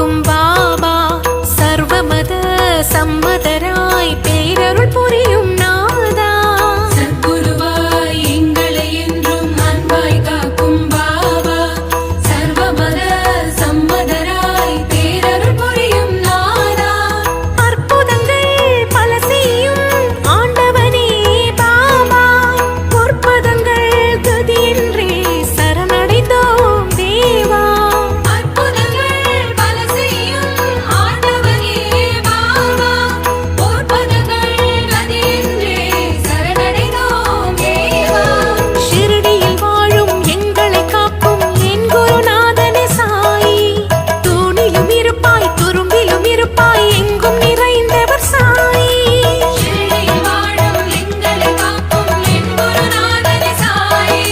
காக்கும் பாபா சர்வமத சம்மதராய் பேரருள் புரியும்